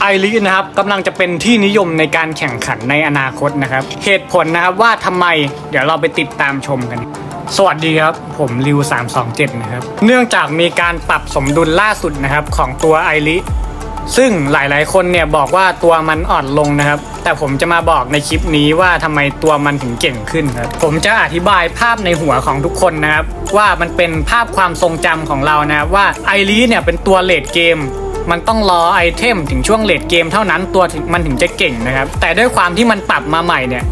ไอรินะครับกำลังจะเป็นที่นิยมในการแข่งขันในอนาคตนะครับ เหตุผลนะครับว่าทำไมเดี๋ยวเราไปติดตามชมกัน สวัสดีครับ ผมริว 327 นะครับ เนื่องจากมีการปรับสมดุลล่าสุดนะครับของตัวไอริซึ่งหลายๆ คนเนี่ยบอกว่าตัวมันอ่อนลงนะครับ แต่ผมจะมาบอกในคลิปนี้ว่าทำไมตัวมันถึงเก่งขึ้นครับผมจะอธิบายภาพในหัวของทุกคนนะครับ ว่ามันเป็นภาพความทรงจำของเรานะครับว่าไอรีเนี่ยเป็นตัวเลดเกม มันต้องรอไอเทมถึงช่วงเลดเกมเท่านั้นตัวมันถึงจะเก่งนะครับ แต่ด้วยความที่มันปรับมาใหม่เนี่ย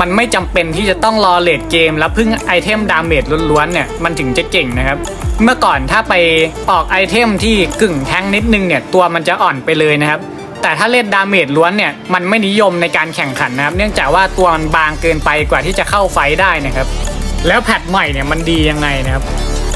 มันไม่จำเป็นที่จะต้องรอเลดเกม แล้วพึ่งไอเทมดาเมจล้วนๆเนี่ยมันถึงจะเก่งนะครับ เมื่อก่อนถ้าไปออกไอเทมที่กึ่งแทงนิดนึงเนี่ยตัวมันจะอ่อนไปเลยนะครับ แต่ถ้าเล่นดาเมจล้วนเนี่ยมันไม่นิยมในการแข่งขันนะครับ เนื่องจากว่าตัวมันบางเกินไปกว่าที่จะเข้าไฟได้นะครับ แล้วแพทใหม่เนี่ยมันดียังไงนะครับ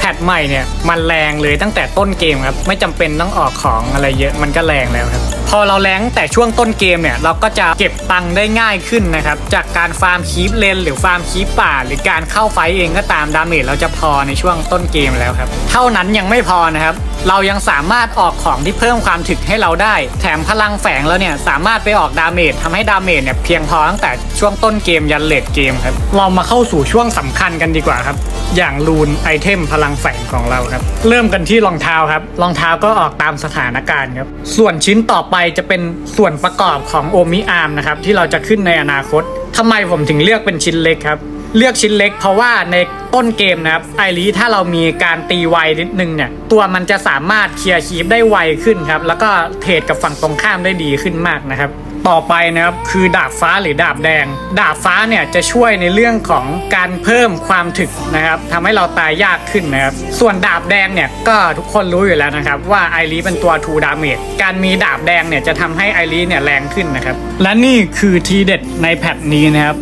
พทใหม่เนี่ยมันแรงเลยตั้งแต่ต้นเกมครับ ไม่จำเป็นต้องออกของอะไรเยอะมันก็แรงแล้วครับ พอเราแรงแต่ช่วงต้นเกมเนี่ยเราก็จะเก็บตังค์ได้ง่ายขึ้นนะครับจากการฟาร์มคีปเลนหรือฟาร์มคีปป่า หรือการเข้าไฟเองก็ตามดาเมจเราจะพอในช่วงต้นเกมแล้วครับ เท่านั้นยังไม่พอนะครับเรายังสามารถออกของที่เพิ่มความถึกให้เราได้ แถมพลังแฝงแล้วเนี่ยสามารถไปออกดาเมจทำให้ดาเมจเนี่ยเพียงพอตั้งแต่ช่วงต้นเกมยันเลดเกมครับเรามาเข้าสู่ช่วงสำคัญกันดีกว่าครับ อย่างรูนไอเทมพลังแฝงของเราครับ เริ่มกันที่รองเท้าครับรองเท้าก็ออกตามสถานการณ์ครับส่วนชิ้นต่อไปจะเป็นส่วนประกอบของโอมิอาร์มนะครับที่เราจะขึ้นในอนาคตทำไมผมถึงเลือกเป็นชิ้นเล็กครับ เลือกชิ้นเล็กเพราะว่าในต้นเกมนะครับไอรีถ้าเรามีการตีไวนิดนึงเนี่ย ตัวมันจะสามารถเคลียร์คีฟได้ไวขึ้นครับ แล้วก็เทรดกับฝั่งตรงข้ามได้ดีขึ้นมากนะครับ ต่อไปนะครับคือดาบฟ้าหรือดาบแดง ดาบฟ้าเนี่ยจะช่วยในเรื่องของการเพิ่มความถึกนะครับทำให้เราตายยากขึ้นนะครับส่วนดาบแดงเนี่ยก็ทุกคนรู้อยู่แล้วนะครับว่าไอรีเป็นตัวทูดาเมจการมีดาบแดงเนี่ยจะทำให้ไอรีเนี่ยแรงขึ้นนะครับและนี่คือทีเด็ดในแพทนี้นะครับ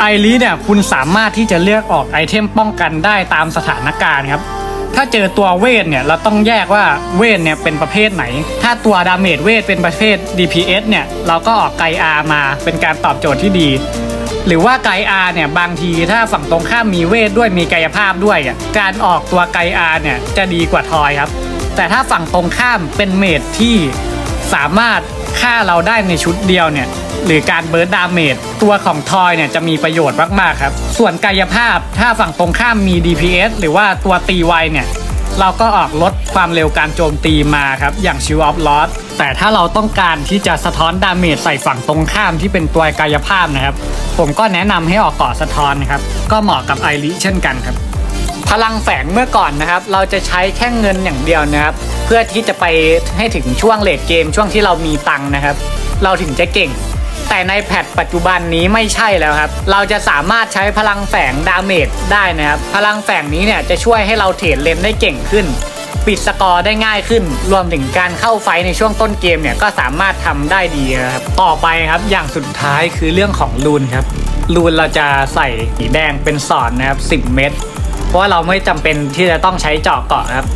ไอรีเนี่ยคุณสามารถที่จะเลือกออกไอเทมป้องกันได้ตามสถานการณ์ครับ ถ้าเจอตัวเวทเนี่ยเราต้องแยกว่าเวทเนี่ยเป็นประเภทไหน ถ้าตัวดาเมจเวทเป็นประเภท DPS เนี่ยเราก็ออกไกอามาเป็นการตอบโจทย์ที่ดี หรือว่าไกอาเนี่ยบางทีถ้าฝั่งตรงข้ามมีเวทด้วยมีกายภาพด้วยอะการออกตัวไกอาเนี่ยจะดีกว่าทอยครับ แต่ถ้าฝั่งตรงข้ามเป็นเมจที่สามารถ ฆ่าเราได้ในชุดเดียวเนี่ยหรือการเบิร์ดดาเมจตัวของทอยเนี่ยจะมีประโยชน์มากๆครับ ส่วนกายภาพถ้าฝั่งตรงข้ามมี DPS หรือว่าตัวตีไวเนี่ยเราก็ออกลดความเร็วการโจมตีมาครับ อย่าง Shield of Loss แต่ถ้าเราต้องการที่จะสะท้อนดาเมจใส่ฝั่งตรงข้ามที่เป็นตัวกายภาพนะครับ ผมก็แนะนำให้ออกเกาะสะท้อนนะครับ ก็เหมาะกับไอริเช่นกันครับ พลังแฝงเมื่อก่อนนะครับ เราจะใช้แค่เงินอย่างเดียวนะครับ เพื่อที่จะไปให้ถึงช่วงเลทเกมช่วงที่เรามีตังค์นะครับ เราถึงจะเก่ง แต่ในแพทปัจจุบันนี้ไม่ใช่แล้วครับ เราจะสามารถใช้พลังแฝงดาเมจได้นะครับ พลังแฝงนี้เนี่ยจะช่วยให้เราเทรดเลนได้เก่งขึ้น ปิดสกอร์ได้ง่ายขึ้น รวมถึงการเข้าไฟในช่วงต้นเกมเนี่ยก็สามารถทำได้ดีครับต่อไปครับอย่างสุดท้ายคือเรื่องของรูนครับรูนเราจะใส่สีแดงเป็นสอนนะครับ 10 เม็ด ราะว่าเราไม่จำเป็นที่จะต้องใช้เจาะเกาะครับ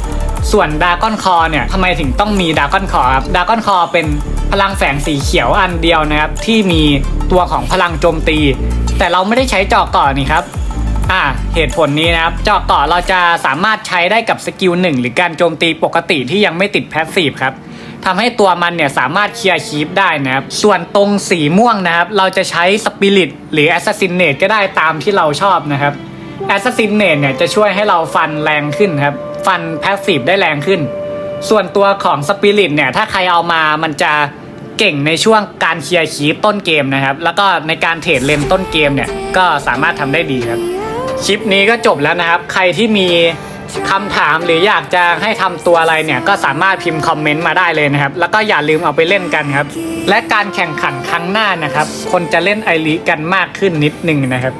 ส่วนดากอนคอเนี่ยทำไมถึงต้องมีดากอนคอครับดากอนคอเป็นพลังแฝงสีเขียวอันเดียวนะครับ ที่มีตัวของพลังโจมตี แต่เราไม่ได้ใช้เจาะเกาะนี่ครับอ่าเหตุผลนี้นะครับเจาะเกาะเราจะสามารถใช้ได้กับสกิลหนึ่งหรือการโจมตีปกติที่ยังไม่ติดแพสซีฟครับทำให้ตัวมันเนี่ยสามารถเคลียร์คีปได้นะครับ ส่วนตรงสีม่วงนะครับ เราจะใช้สปิริตหรือแอสซัสซินเนตก็ได้ตามที่เราชอบนะครับ แอสซัสซินเนตเนี่ยจะช่วยให้เราฟันแรงขึ้นครับ ฟันแพสซีฟได้แรงขึ้น ส่วนตัวของสปิริตเนี่ยถ้าใครเอามามันจะเก่งในช่วงการเคลียร์คีต้นเกมนะครับ แล้วก็ในการเทรดเลนต้นเกมเนี่ยก็สามารถทำได้ดีครับคลิปนี้ก็จบแล้วนะครับ ใครที่มีคำถามหรืออยากจะให้ทำตัวอะไรเนี่ยก็สามารถพิมพ์คอมเมนต์มาได้เลยนะครับ แล้วก็อย่าลืมเอาไปเล่นกันครับ และการแข่งขันครั้งหน้านะครับ คนจะเล่นไอริกันมากขึ้นนิดนึงนะครับ